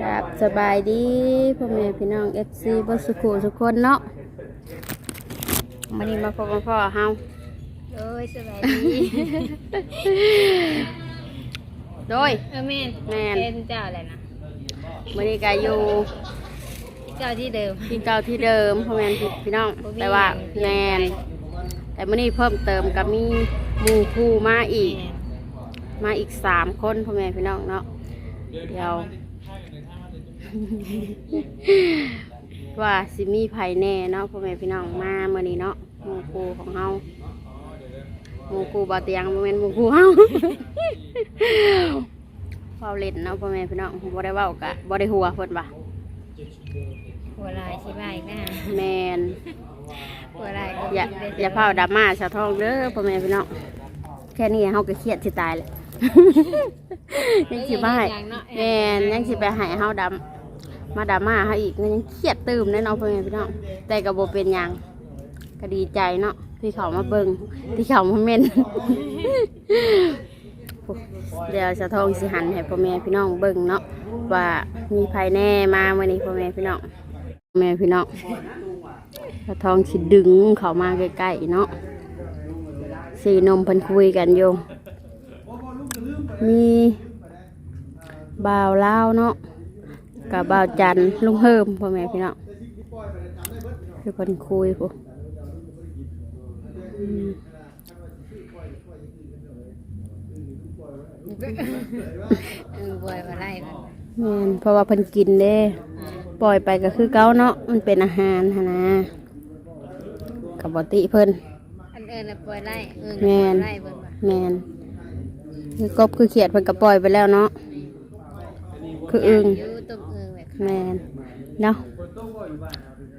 ครับสบายดีพ่อแม่พี่น้อง FC บ่สุขุทุกคนเนาะวันนี้มาพบมาพ่อเฮาโอ้ยสบายดีโดยเออแม่นแม่นเป็นเจ้าอะไรนะวันนี้ก็อยู่เจ้าที่เดิมที่เก่าที่เดิมพ่อแม่พี่พี่น้องบ่มีแต่ว่าหยังเปลี่แมยนนไปแต่มื้อนี้เพิ่มเติมก็มีหมู่ผู้มาอีก มาอีกสามคนพ่อแม่พี่น้องเนาะเดี๋ยว ว่าสิมีไผแน่เนาะพ่อแม่พี่น้องมาเมื่อนี้เนาะหมู่ครูของเฮาหมู่ครูบ่เตียงบ่แม่นหมู่ครูเฮาเว้าเล่นเนาะพ่อแม่พี่น้องบ่ได้เว้ากะบ่ได้หัวเพิ่นว่าหัวลายใช่ไหมอีกนะแม่นหัวลายก็อย่าคิดได้อย่าเผาดราม่าชาวท้องเด้อพ่อแม่พี่น้องแค่นี้เฮาก็เครียดสิตายแหละยังสิบ่ให้อย่างเนาะแม่นยังสิไปให้เฮาดำ มาดราม่าเฮาอีกยังเครียดตื่มแน่นอนพ่อแม่พี่น้องแต่ก็บ่เป็นยังก็ดีใจเนาะที่เขามาเบิ่งที่เขามาเม่นเดี๋ยวชาวท้องสิหันให้พ่อแม่พี่น้องเบิ่งเนาะว่ามีภายแน่มามื้อนี้พ่อแม่พี่น้องพ่อแม่พี่น้องตาทองสิดึงเขามาใกล้ๆเนาะสีนมพันคุยกันอยู่มีบ่าวลาวเนาะ กับบ่าวจันทร์ลุงเฮิมพ่อแม่พี่น้องคือเพันคุยปุ๊อืมเออบัวหัวลายมันแม่นเพราะว่าเพิ่นกินเด้ปล่อยไปก็คือเก้าเนาะมันเป็นอาหารหนนะกับบติเพิ่นอันเอิญน่ะปล่อยไล่เอิญแม่นไล่เบิ่งว่าแมนคือกบคือเขียดเพิ่นก็ปล่อยไปแล้วเนาะคืออึ่งยู่ต้มเอิญ แบบแมนเนาะ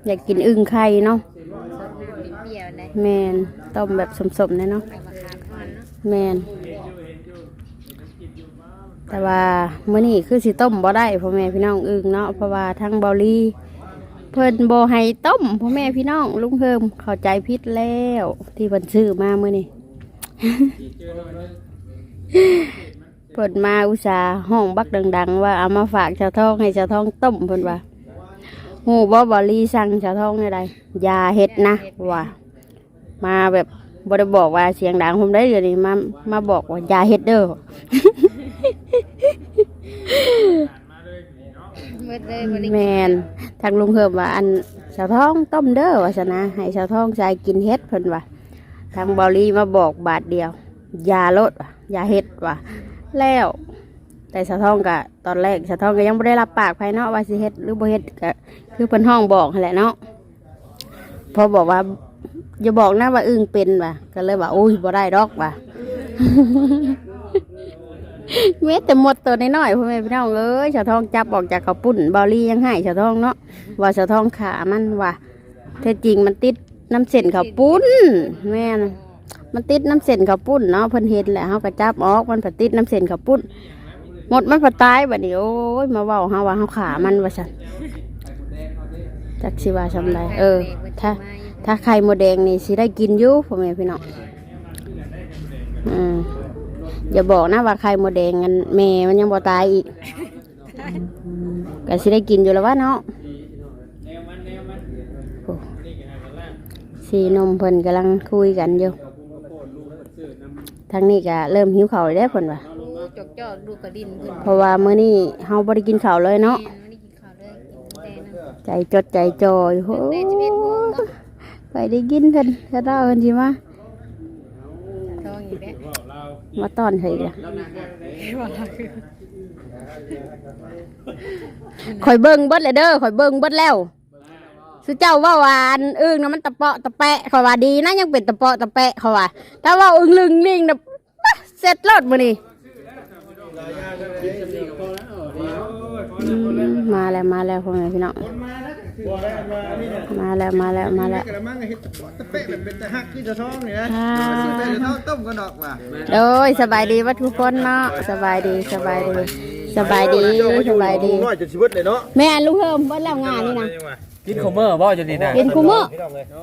อยากกินอึ่งไข่เนาะสดน้ำเปรี้ยวๆเลยแมนต้มแบบสมๆเนี่ยเนาะเอามาขาดอ่อนเนาะแมนแต่ว่ามื้อนี้คือสิต้มบ่ได้พ่อแม่พี่น้องอึ่งเนาะเพราะว่าทางเบาลีเพิ่นบ่ให้ต้มพ่อแม่พี่น้องลุงเฮิมเข้าใจผิดแล้ว ที่เพิ่นซื้อมามื้อนี้เพิ่นมาอุตส่าห์ห้องบักดัง ๆ ว่าเอามาฝากชาวท้องให้ชาวท้องต้มเพิ่นว่าฮู้บ่บอลีสั่งชาวท้องได้ใดอย่าเฮ็ดนะว่ามาแบบบ่ได้บอกว่าเสียงดังผมได้เดี๋ยวนี้มามาบอกว่าอย่าเฮ็ดเด้อเมื่อเลยบริแมนทางลุงเฮิมว่าอันชาวท้องต้มเด้อว่าซะนะให้ชาวท้องใส่กินเฮ็ดเพิ่นว่าทางบอลีมาบอกบาทเดียวอย่าลดว่ะอย่าเฮ็ดว่ะ แล้ว แต่ชาท้องก็ตอนแรกชาท้องก็ยังบ่ได้รับปากภายเนาะว่าสิเฮ็ดหรือบ่เฮ็ดก็คือเพิ่นห้องบอกแหละเนาะพอบอกว่าอย่าบอกนะว่าอึ้งเป็นว่ะก็เลยว่าโอ้ยบ่ได้ดอกว่ะเม็ดแต่หมดตัวน้อยๆพ่อแม่พี่น้องเอ้ยชาวทองจับออกจากข้าวปุ้นบอลลี่ยังให้ชาวทองเนาะว่าชาวทองขามันว่าแท้จริงมันติดน้ำเส้นข้าวปุ้นแม่น มันติดน้ำเส้นข้าวปุ้นเนาะเพิ่นเห็นแหละเฮาก็จับออกมันผัดติดน้ำเส้นข้าวปุ้นหมดมันผัดตายบัดนี้โอ้ยมาเว้าเฮาว่าเฮาขามันว่าซั่นจักสิว่าซำใดเออ ถ้า ถ้าไข่มดแดงนี่สิได้กินอยู่พ่อแม่พี่น้องอืมอย่าบอกนะว่าไข่มดแดงกันแม่มันยังบ่ตายอีกก็สิได้กินอยู่แล้ววะเนาะสีนมเพิ่นกำลังคุยกันอยู่ ทางนี้ก็เริ่มหิวข้าวแล้วเพิ่นว่าโอ้จกจอกดูกระดินขึ้นเพราะว่ามื้อนี้เฮาบ่ได้กินข้าวเลยเนาะ แม่ไม่ได้กินข้าวเลยกินแต่นั่นใจจดใจจ่ออยู่โอ้แต่จะเป็นห่วงเนาะไปได้กินเพิ่นถ้าเราเพิ่นสิมาท้องอยู่แล้วมาต้อนเฮ้ยล่ะข่อยเบิ่งเบิดเลยเด้อข่อยเบิ่งเบิดแล้ว สุเจ้าว่าหวาอันอึ้งนะมันตะเปาะตะแปะข่อยว่าดีนะยังเป็นตะเปาะตะแปะเข่อยว่าถ้าว่าอึ้งลึงลิงนะเสร็จรถมื้อนี้อืมมาแล้วมาแล้วพ่อแม่พี่น้องมาแล้วมาแล้วมาแล้วกระมังเฮ็ดตะปอตะเปะแบบเป็นตะฮักที่จะท้องนี่นะอ่าสิไปจะท้องต้มก็ดอกว่ะโดยสบายดีว่าทุกคนเนาะสบายดีสบายดีสบายดีสบายดีน้อยจนชีวิตเลยเนาะแม่ลุงเฮิมเบิดแล้วงานนี่นะ กินคอมเมอร์บ่จะนี่นะกินคูเมอร์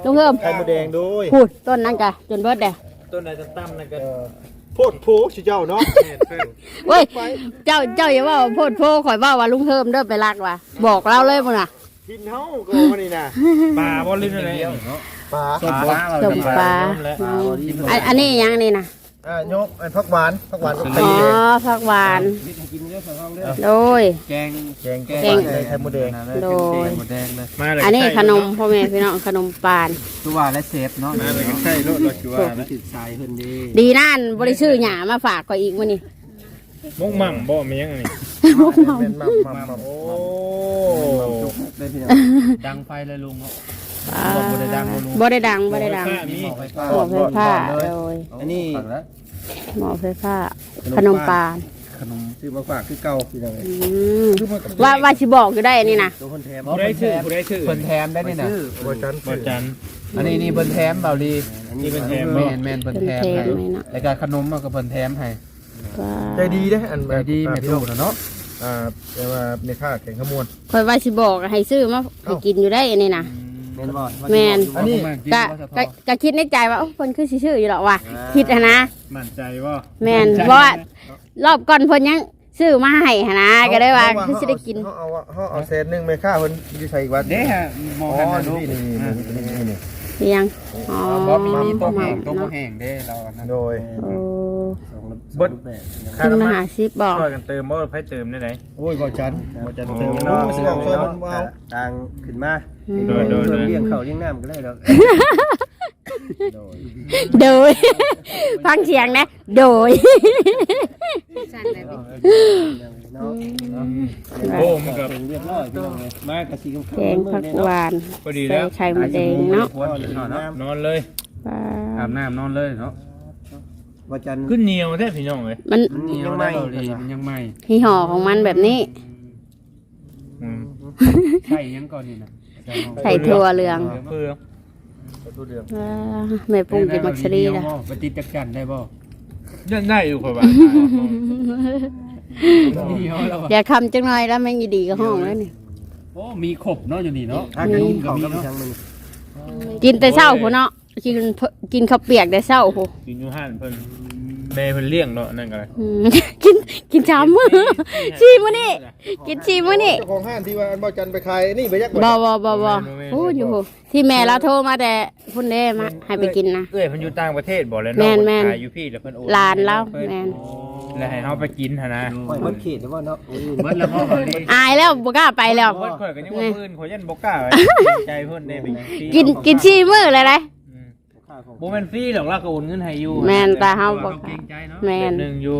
ลุงเฮิมไข่มดแดงด้วยพูดต้นนั่นกะจนเบิดเด้ต้นไหนตั้มๆนั่นก็โพดโพสิเจ้าเนาะเว้ยเจ้าเจ้าอย่าว่าโพดโพข่อยว่าว่าลุงเฮิมเด้อไปรักว่ะบอกเราเลยมึงน่ะกินเฮาก็มานี่นะปลาบ่ลิ้นอะไรปลาส้มปลาต้มปลาอันอันนี้ยังนี่นะ อ่ายกอันผักหวานผักหวานก็อ๋ตีอผักหวานโดย แกงแกงแกแกงงไข่มดแดงโดยหมดแดงเลยมาเลยอันนี้ขนมพ่อแม่พี่น้องขนมปาน ตัวและเซฟเนาะมาเลยใช่รถรถชัวร์นะติดสายเพิ่นดีดีนั่นบริชื่อหยามาฝากข่อยอีกมื้อนี้มุกมั่งบ่มียังไงนี่มุกเมาเป็นมัมมัมมัมโอ้ได้พี่น้องดังไฟเลยลุงอ่า บ่ได้ดังบ่รู้บ่ได้ดังบ่ได้ดังข้ามีไฟฟ้าหมอไฟฟ้าโดยอันนี้หมอไฟฟ้า ขนมปานขนมซื้อมาฝากคือเก่าพี่น้องเอ้ยอืมว่าว่าสิบอกอยู่ได้อันนี่นะตัวคนแถมผู้ได้ชื่อผู้ได้ชื่อเพิ่นแถมได้นี่น่ะบ่จันบ่จันอันนี้นี่เพิ่นแถมเบาดีนี่เป็นแถมแม่บ่นแม่นเพิ่นเป็นแถมเทให้มไหมเนาะแล้วก็ขนมมันก็เพิ่นแถมให้ว่าใจดีเด้อันใจดีแม่ตู้น่ะเนาะอ่าแต่ว่าในค่าแข่งขมวนข่อยว่าสิบอกให้ซื้อมาให้กินอยู่ได้อันนี่นะ แม่นบ่แม่น อันนี้ก็ก็ก็คิดในใจว่าโอ้เพิ่นคือสิซื้ออยู่หรอกว่ะคิดอะนะ มั่นใจว่าแม่นเพราะว่า รอบก่อนเพิ่นยังซื้อมาให้หั้นนะก็ได้ว่าคือสิได้กินเฮาเอาเฮาเอาเศษหนึงไปค่าเพิ่นอยู่ใส่อีกวัดเด้ฮะมองอ๋อกันนะนี่ลูก นี่นี่นี่นี่ เรียงอ๋อบ่มีมีตัวหแห้ม่งตัวบ่เนาะแห้งเด้เรานะโดยโอ้เบิดขึ้นมาหาซิบบอกช่วยกันเติมบ่ไผเติมได้ไหนโอ้ยบ่จันบ่จันเติเติมมเนาะเนาะสิบอกช่วยมันเอาต่างขึ้นมาอืมโดยโดยโดยเลี้ยงเขาเลี้ยงน้ำก็ได้ดอก โดย ฟังเสียงนะ โดย สั่นเลยดิเนาะโอ้มันก็เป็นเรียบร้อยพี่น้องเลยมากระสีกับแกงผักหวานพอดีใส่แล้วไข่มดแดงเนาะนอนเลยปลาอาบน้ำนอนเลยเนาะว่าจันขึ้นเหนียวแท้พี่น้องเอ้ยมันมันเหนียวได้ดีมันยังใหม่ที่ห่อของมันแบบนี้ อืมใช่ยังก่อนนี่นะใส่ถั่วเหลืองเพื่อ อ่าแม่ปรุงกินมักซรีละไปติดจักจันได้บ่ยังได้อยู่ค่อยว่าเหนียวแล้วเดี๋ยวคำจังหน่อยแล้วแม่งยีดีก็ห้องแล้วนี่ โอ้มีขบเนาะอยู่นี่เนาะถ้ากันเขาก็มีทางหนึ่งกินแต่เช้าพูเนาะกินกินข้าวเปียกแต่เช้าพูกินอยู่ห้านเพิ่น แม่เพิ่นเลี้ยงเนาะนั่นก็เลยอืมกินกินชามมือชีมื้อนี่กินชีมื้อนี่เจ้าของห้างที่ว่าอันบ่จันไปขายนี่ไปยักบ่บ่บ่บ่พูดอยู่พูที่แม่เราโทรมาแต่พุ่นเด้มาให้ไปกินนะ เอ้ยเพิ่นอยู่ต่างประเทศบ่แล้วแม่เนาะนแม่น ขายอยู่พี่แล้วเพิ่นโอนหลานเราแม่นแล้วให้เฮาไปกินหั่นนะปล่อยมันเขตหรือว่าเนาะเบิดแล้วบ่ดีอายแล้วบ่กล้าไปแล้วเพิ่นข่อยก็ยังว่าเพิ่นข่อยยันบ่กล้าไว้ใจเพิ่นได้ไปฟรีกินกินชีมื้อเลยเลยอืม บ่แม่นฟรีหรอกเราก็โอนเงินให้อยู่แม่นแต่เฮาบ่เกรงใจเนาะแม่นเดือหนึงอยู่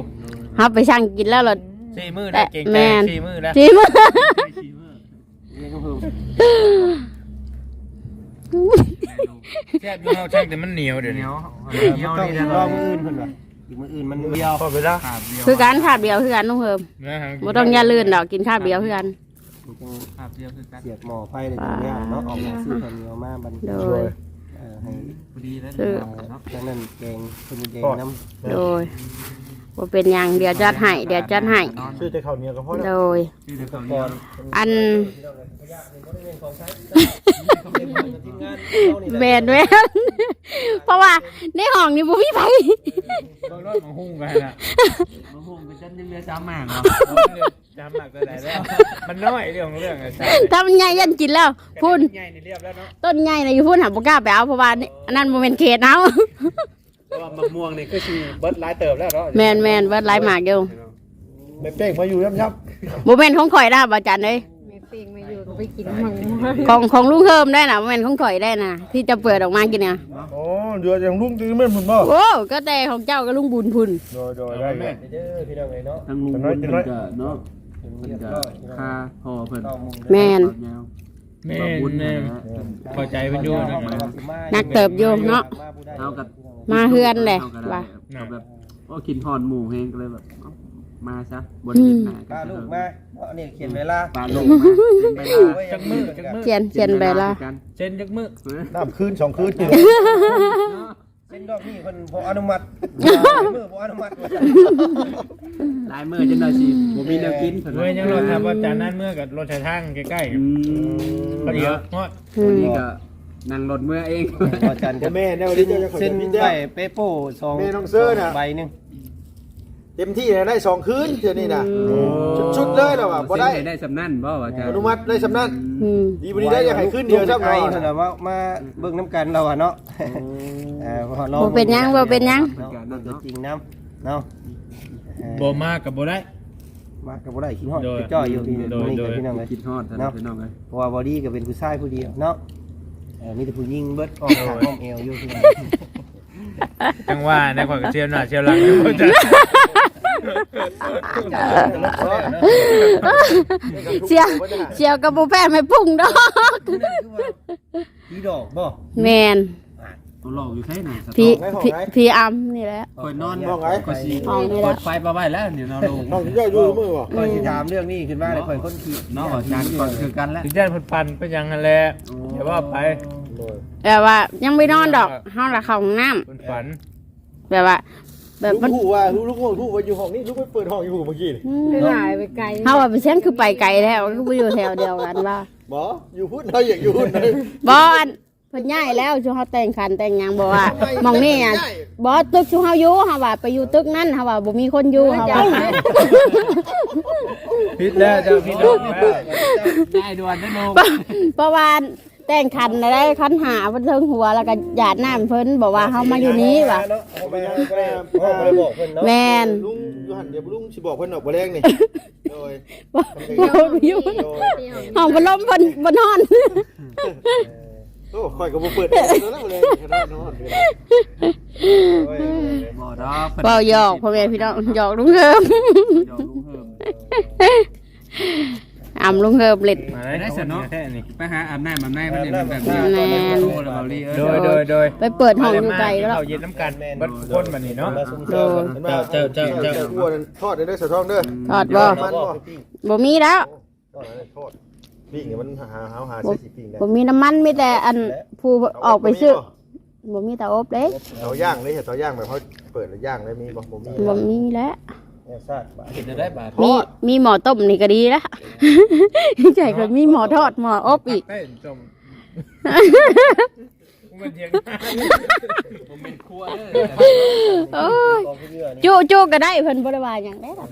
เฮาไปช่างกินแล้วเราสี่มื้อได้เกรงใจแม่น สี่มื้อแล้วชีมื้อแซ่บอยู่เฮาช่างแต่มันเหนียวเดี๋ยวนี้เหนียวนี่นะรอมืออื่นเพิ่นว่าอีกมืออื่นมันเดียวพอไปแล้วคือการขาบเดียวคือกันน้องเพิ่มนะฮะบ่ต้องอย่าลื่นดอกกินขาบเดียวคือกันครับเดียวคือกันเสียบหม้อไฟเลยตรงนี้เนาะออกมาซื้อข้าวเหนียวมาบันโดยเอ่อ ให้พอดีแล้วคือเนาะดังนั้นแกงคนแดงน้ำ โดย บ่เป็นหยังเดี๋ยวจัดให้เดี๋ยวจัดให้ซื้อแต่ข้าวเหนียวก็พอแล้วโดย ชื่อเดียวกันก่อนอัน แมนแมนเพราะว่าในห้องนี้บ่มีไผบางรถมาหุ้งกันนะมะฮุ่งก็จันยังเหลือ3หมางเนาะจำหนักตัวไหนแล้ว มันน้อยเรื่องของเรื่องอะใช่ถ้ามันใหญ่ยันกินแล้วพุ่นใหญ่นี่เรียบแล้วเนาะต้นใหญ่น่ะอยู่พุ่นหาบ่กล้าไปเอาเพราะว่านี่อันนั้นบ่แม่นเขตเอาเพ ราะว่ามะม่วงนี่ก็คือเบิดหลายเติบแล้วเนาะแม่นแม่นเบิดหลายหมากอยู่แบบเป้งมาอยู่ยับยับบ่แม่นของข่อยนะบ่จันเอ้ยแม่ปิ้งมาอยู่ก็ไปกินมังม่วงของของลุงเฮิมได้น่ะบ่แม่นของข่อยได้น่ะ ที่จะเปิดออกมากินเนี่ยอ๋อเดือดอย่างลุงตื่นแม่นพุ่นบ่โอ้ก็แต่ของเจ้าก็ลุงบุญพุ่นโดยโดยได้แม่ เด้อพี่น้องเลยเนาะทั้งลุงน้อยน้อยก็เนาะเพิ่นก็ค่าพ่อเพิ่นแม่นแม่แม่พอใจเป็นอยู่นะนักเติบอยู่เนาะเอากับ มาเฮือนเลยว่าว่าเอาแบบโอ้กินทอดหมูแห้งก็เลยแบบเอามาซะบนนิดหนาป้าลูกมาเพราะนี่เขียนเวลาปลาลงมาเป็นใบลาจักมือจักมือเขียนเขียนไปละกันเช่นจักมือน้ำคืนสองคืนนี่เส้นดอกนี่คนพออนุมัติมือพออนุมัติลายมือจังได้สิบ่มีแนวกินเพิ่นเว้ยยังรถทำว่าจานนั้นเมื่อกับรถไถทางใกล้อืๆมก็เดียวฮอดอืวันมนี้ก็ นั่งรถเมื่อเองพอจันแม่แน่วันนี้เจ้าจะขอเส้นจะมินไปได้เปโป้สองแม่น้องเสื้อน่ะใบหนึง เต็มที่เลยได้สองคืนเทื่อนี้น่ะชุดๆเลยแล้วอะบ่ได้เส้นให้ได้สำนั่นบ่ว่าจะอนุมัติได้สำนักอืมดีบ่ดีได้อยากให้ขึ้นเดียวซับไกหลน่อยเพิ่นน่ะว่ามาเบิ่งน้ำกันเราอะเนาะเออพอเราบ่เป็นหยังบ่เป็นหยังเนาะเบิ่งตัวจริงนํเนาะเออบ่มากกับบ่ได้ มากับบ่ได้คิดฮอดโดยไปจ้อยอยู่ที่โดยนี่โดกับยพี่น้องเลย คิดฮอดท่านพี่น้องเอ้ยเพราะว่าบอดี้ก็เป็นผู้ชายผู้เดียวเนาะเออมีแต่ผู้หญิงเบิดออกขาอ้อมเอวอยู่ที่นั่นจังว่าในข่อยก็เชียวหน้าเชียวหลังอยู่จ้ะเสียเสียวกับบ่แป้ไม่พุ่งดอกพี่ดอกบ่แมนตัวหลอกอยู่ใช่ไหนสะพี่ท้อนพี่พี่อัมนี่แหละคอยนอนห้องไหนก็สิห้องนี่ล่ะเปิดไฟมาไว้แล้วเดี๋ยวเราลงห้องที่ย่อยอยู่มือบ่คอยสิถามเรื่องนี้ขึ้นมาเลยคอยคนขี่เนาะจานก่อนคือกันแล้วถึงได้เพิ่นปันไปยังนั่นแหละอย่าว่าไป แต่ว่ายังไม่นอนดอกเฮาละเข้าห้องน้ำเพิ่นฝันแบบว่า แบบลูกมันผู้ว่าลูกลูกผู้ผู้ว่าอยู่ห้องนี้ลูกไปเปิดห้องอยู่เมื่อกี้นี่ไปหลายไปไกลเฮาว่าไปเช่นคือไปไกลแล้วก็บ่อยู่แถวเดียวกันว่าบ่อยู่พุ่นเฮาอยากอยู่พุ่นเลยบ่อันเพิ่นย้ายแล้วช่วงเฮาแต่งคันแต่งหยังบ่ว่าหมองนี่อะบ่ตึกช่วงเฮาอยู่เฮาว่าไปอยู่ตึกนั้นเฮาว่าบ่มีคนอยู่เฮาว่าพิษแล้วเจ้าพี่น้องแล้วได้ด่วนได้ลงเพราะว่า แต่งคันได้คันหาเพิ่นเทิงหัวแล้วก็หยาดน้ำเพิ่นบอกว่าเฮามาอยู่นี้ว่ะเนาะเอาไปเอาไปเอาไปบอกเพิ่นเนาะแม่นลุงอยู่หันเดี๋ยวลุงสิบอกเพิ่นออกบ่แรงนี่โดยบ่บ่อยู่โดยห้องพัดลมเพิ่นบ่นอนโอ้ข่อยก็บ่เปิดแล้วแล้วบ่แรงขนาดนอนเลยโอ้ยบ่ดอกพิ่นเว้าหยอกพ่อแม่พี่น้องหยอกลุงเฮิมหยอกลุงเพิ่ม อำลุงเฮิมเล่นมาได้สะเนาะ แค่นี้ไปหาอาบน้ำอาบน้ำมันเนี่ยมันแบบนี้แม่นโอ้แล้วเบาลีเอ้ยโดยโดยโดยไปเปิดห้องอยู่ไกลแล้วเข้าเย็นน้ำกันเบัดคนมานี่เนาะมาซุ่มเจ้ากันเห็นไหมเจ้าเจ้าเจ้าอ้วนทอดได้เด้อสะท้องเด้อทอดบ่ มันบ่บ่มีแล้วทอดได้ทอดปิ้งเนี่ยมันหาหาหาใส่สิปิ้งได้บ่มีน้ำมันมีแต่อันผู้ออกไปซื้อบ่มีเตาอบเด้เตาย่างเลยเตาย่างแบบเขาเปิดแล้วย่างเลยมีบ่บ่มีบ่มีแล้ว เนี่ยซาดบาดเห็นได้บาทมีมีหม้อต้มนี่ก็ดีแล้วใช่ก็มีหม้อทอดหม้ออบอีกเต้นจมมันเถียงผมเป็นครัวเด้อโอ้ยกองผู้เรือนี่จุจุก็ได้เพิ่นบ่ได้ว่าหยังเด้ล่ะ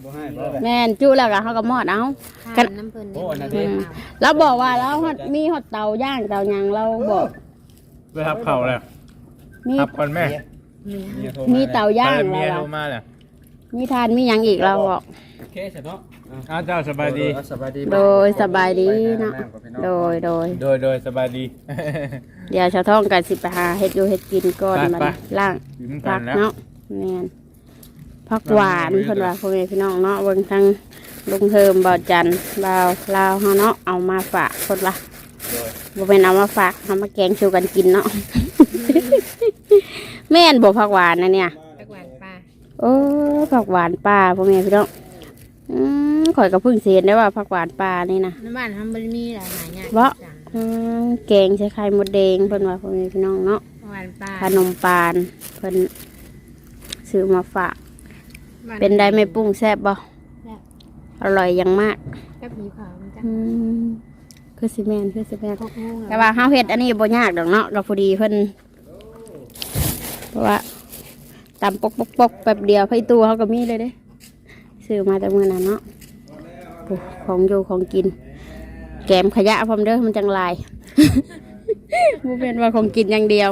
แม่นจุแล้วก็เฮาก็มอดเอาทานน้ำเพิ่นโอ้อันนั้นอืเด้มเราบอกว่าเราฮอดมีฮอดเตาย่างเตาหยังเราบอกไปทับเข่าแล้วมีทับก่อนแม่มีเตาย่างเมีแล้ยวโทรมาแล้ว มีทานมีหยังอีกเราบอก โอเคสะเนาะอ้าวเจ้าสบายดี สบายดีโดยสบายดีเนาะ โดยโดย โดยโดยสบายดี เดี๋ยวชาวท้องกันสิไปหาเฮ็ดอยู่เฮ็ดกินก่อนไปมันไป ล่างอยู่น้ำกัผันกแล้ว เนาะแม่นผักหวานเพิ่นว่าพ่อแม่พี่น้องเนาะเบิ่งทางลุงเฮิมบ่าวจันทร์บ่าวลาวเฮาเนาะเอามาฝากเพิ่นว่าบ่เป็นเอามาฝากเอามาแกงชูกันกินเนาะ แม่นบ่ผักหวานนะเนี่ย โอ้ผักหวานป่าพ่อแม่พี่น้องอืมข่อยก็เพิ่งเสียนได้ว่าผักหวานป่านี่นะน้ำบ้านทำบะหมี่หลายหายากบ่จังอืมแกงใส่ไข่มดแดงเพิ่นว่าพ่อแม่พี่น้องเนาะหวานปลาขนมปานเพิ่นซื้อมาฝาก เป็นได้ไม่ปรุงแซ่บบ่อร่อยอย่างมากกับผีขาวมันจ้ะอืมคือสิแม่นคือสิแม่นพกงูแต่ว่าเฮาเฮ็ดอันนี้บ่ยากดอกเนาะก็พอดีเพิ่นเพราะว่า ตำปกปกปกแป๊บเดียวไผตัวเขาก็มีเลยเด้ซื้อมาแต่มื้อนั้นเนาะโอ้ของอยู่ของกิน แกมขยะพร้อมเด้อมันจังลายบ่เป็นว่าของกินอย่างเดียว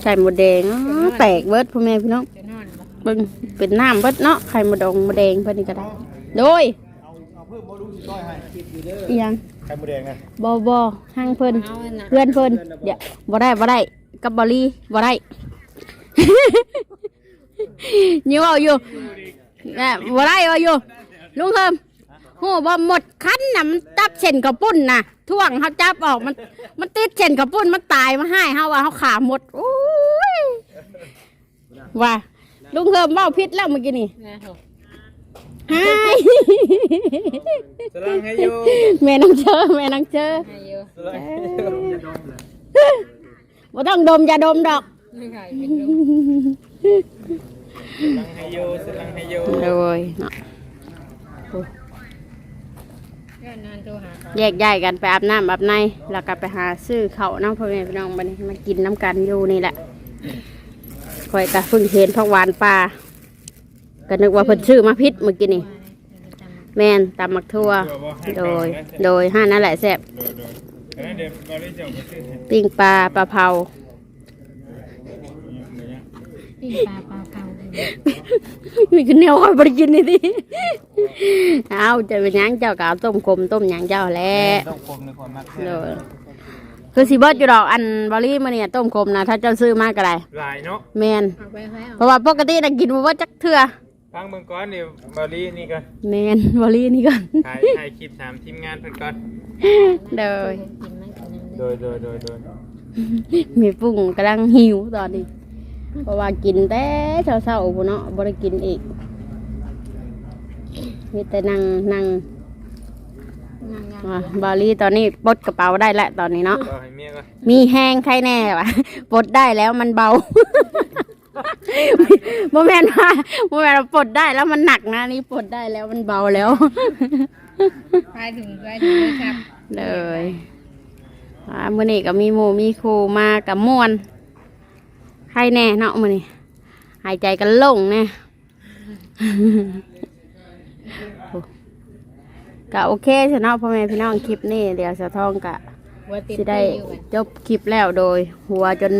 ไข่หมดแดงอ๋อแตกเบิดพ่อแม่พี่น้องจะนอนบ่เบิ่งเป็นน้ำเบิดเนาะไข่หมดดงหมดแดงเพิ่นนี่ก็ได้โดยเอาเพิ่มบ่ลุงต้อยให้อีหยังไข่หมูแดงนะบ่บ่ห้างเพิ่นเอาอันน่ะเพื่อนเพิ่นเดี๋ยวบ่ได้บ่ได้กับบอลลี่บ่ได้ ยิ้วเอาอยู่แหม่บ่ได้เอาอยู่ลุงเฮิมหูบ่หมดคันน่ะมันตับเส้นข้าวปุ้นน่ะท่วงเขาจับออกมัน มันติดเส้นข้าวปุ้นมันตายมาให้เฮาว่าเฮาขาหมดโอ้ยว่าลุงเฮิมเว้าผิดแล้วเมื่อกี้นี่นะโหฮายสลังให้อยู่แม่น้องเจอแม่น้องเจอให้เยอะสลังบ่ต้องดมอย่าดมดอก ไม่ขายเป็นลูกให้อยู่สลังให้อยู่เลยเนาะก็นอนโทรหาเขาแยกย้ายกันไปอาบน้ำอาบในแล้วก็ไปหาซื้อเขาวน้องพ่อแม่พี่น้องบันี้มากินน้ำกันอยู่นี่แหละคอยกะเพิ่งเห็นผักหวานป่าก็นึกว่าเพิ่นซื้อมาพิษเมื่อกี้นี่ แม่นตำมักทั่ว โดย โดยห้านั่นแหละแซ่บโดยโดยแล้วเดี๋ยวบริจาไปซื้อให้ ปิ้งปลาปลาเผา ปิ้งปลาปลาเผามีกินเหนียวคอยบริกินนี่ดิเอาจะเป็นหยังเจ้ากเอาต้มกลมต้มหยังเจ้าแหล้ว ต้องคมในความมักแท้โดยคือสิเบิดอยู่ดอกอันบอลี่มาเนี่ยต้มกลมนะถ้าเจ้าซื้อมากก็ได้หลายเนาะแมนเอาไปให้เอาเพราะว่าปกติน่ะกินบ่ว่าจักเทื่อฟังเบิ่งก่อนนี่บรินี่ก่อนแมนบอลี่นี่ก่อนถ่ายถ่ายคลิปถามทีมงานเพิ่นก่อนโดยกินมันกินนั่นโดยโดยโดยโดย มีปุ้งกำลังหิวตอนนี้ เพราะว่ากินแต่เช้าๆพุ่นเนาะบ่ได้กินอีกมีแต่นั่งนั่งนั่งย่างอะบอลี่ตอนนี้ปลดกระเป๋าได้แล้วตอนนี้เนาะรอให้เมียก่อนมีแห้งใครแน่วะปลดได้แล้วมันเบา โมแมนว่าโมแมนว่าปลดได้แล้วมันหนักนะนี่ปลดได้แล้วมันเบาแล้ว ไปถึงไปถึงเลยครับ เลยอ่ามื่อนี้ก็มีหมูมีครูมากับมวนใครแน่เนาะมื่อนี้หายใจกันโล่งแน่โอ้ก็โอเคสนาะพ่อแม่พี่น้องคลิปนี้เดี๋ยวสะท้องกะหัวติดสิได้อยู่กันจบคลิปแล้วโดย หัวจน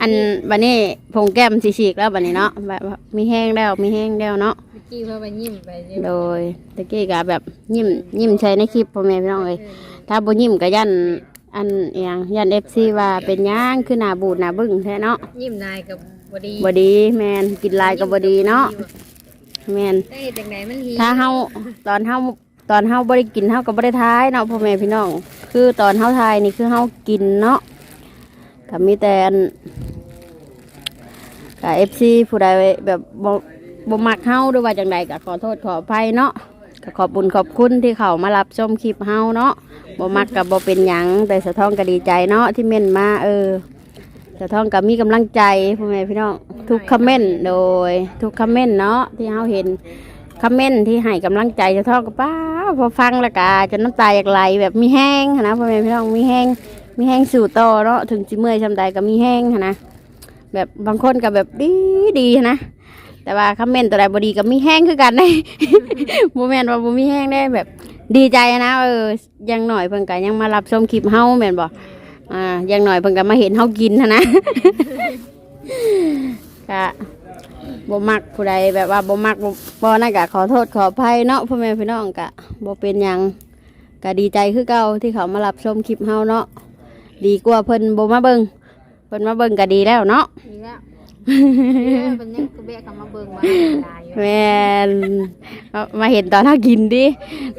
อันบันนี้ผงแก้มสีฉีกแล้วบันนี้เนาะแบบว่ามีแห้งแล้วมีแห้งแล้วเนาะเมื่อกี้เพื่อไปยิ้มไปเดี๋ยวโดยตะกี้ก็แบบยิ้มยิ้มใช้ในคลิปพ่อแม่พี่น้องเลยถ้าบ่ยิ้มก็ยัน อันเอียงยันเอฟซีว่าเป็นหย่างคือหน้าบูดหน้าบึ้งแท้เนาะยิ้มนายกับบดีบ่ดีแมนกินหลายก็บ่ดีเนาะแมนได้เห็นจากไหนมันหีถ้าเฮาตอนเฮาตอนเฮาบ่ได้กินเฮาก็บ่ได้ทายเนาะพ่อแม่พี่น้อง คือตอนเฮาทายนี่คือเฮากินเนาะก็มีแต่อันก็ FC ผู้ใดแบบบ่บ่มักเฮาหรือว่าจังใดก็ขอโทษขออภัยเนาะ ก็ขอบบุญขอบคุณที่เขามารับชมคลิปเฮาเนาะบ่มักก็บ่เป็นหยังแต่สะท้องก็ดีใจเนาะที่เม่นมาเออสะท้องก็มีกำลังใจพ่อแม่พี่น้องทุกคอมเมนต์โดย ทุกคอมเมนต์เนาะที่เฮาเห็นคอมเมนต์ที่ให้กำลังใจจะทอดกับป้าพอฟังแล้วก็จนน้ำตาอยากไหลแบบมีแห้งหั้นนะพ่อแม่พี่น้องมีแห้งมีแห้งสู่ต่อเนาะถึงจิเมื่อยชำใดก็มีแห้งหั้นนะแบบบางคนก็แบบดีดีหั้นนะ แต่ว่าคอมเมนต์ตัวใดบดีก็มีแห้งคือกันได้โมเมนต์ว่าบ่มีแห้งได้แบบ ดีใจนะเออยังหน่อยเพิ่นก็ยังมารับชมคลิปเฮาแม่นบ่อ่าอยังหน่อยเพิ่นก็มาเห็นเฮากินหั้นนะก็บ่มักผู้ใดแบบว่าบ่มักบ่บ่นั่นก็ขอโทษขออภัยเนาะพ่อแม่พี่น้องก็บ่เป็นหยังก็ดีใจคือเก่าที่เขามารับชมคลิปเฮาเนาะดีกว่าเพิ่นบ่มาเบิ่งเพิ่นมาเบิ่งก็ดีแล้วเนาะดีแล้ว เป็นยังกระเบกลับมาเบิ่งว่าตายอยู่แม่นเอามาเห็นตอนเฮากินดิ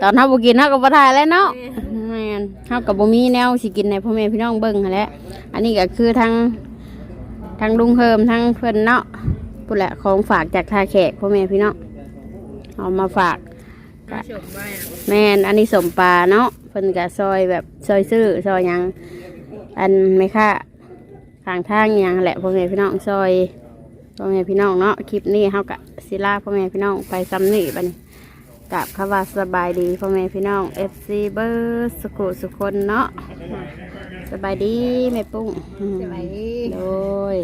ตอนเฮาบ่กินเฮาก็บ่ทายแล้วเนาะแม่นเฮาก็บ่มีแนวสิกินให้พ่อแม่พี่น้องเบิ่งหั้นแหละอันนี้ก็คือทางทางลุงเฮิมทางเพิ่นเนาะพุ่นแหละของฝากจากทาแขกพ่อแม่พี่น้องเอามาฝากมาชมว่าแม่นอันนี้สมปลาเนาะเพิ่นก็ซอยแบบซอยซื้อซอยหยัง อันไม่ค่าทางทางหยังแหละพ่อแม่พี่น้องซอย พ่อแม่พี่น้องเนาะคลิปนี้เฮากะศิลาพ่อแม่พี่น้องไปซ้ำนี่บัดนี้กับคำว่าสบายดีพ่อแม่พี่น้อง FC เบอร์สุขุสุคนเนาะสบายดีแม่ปุ้งสบายดีโดย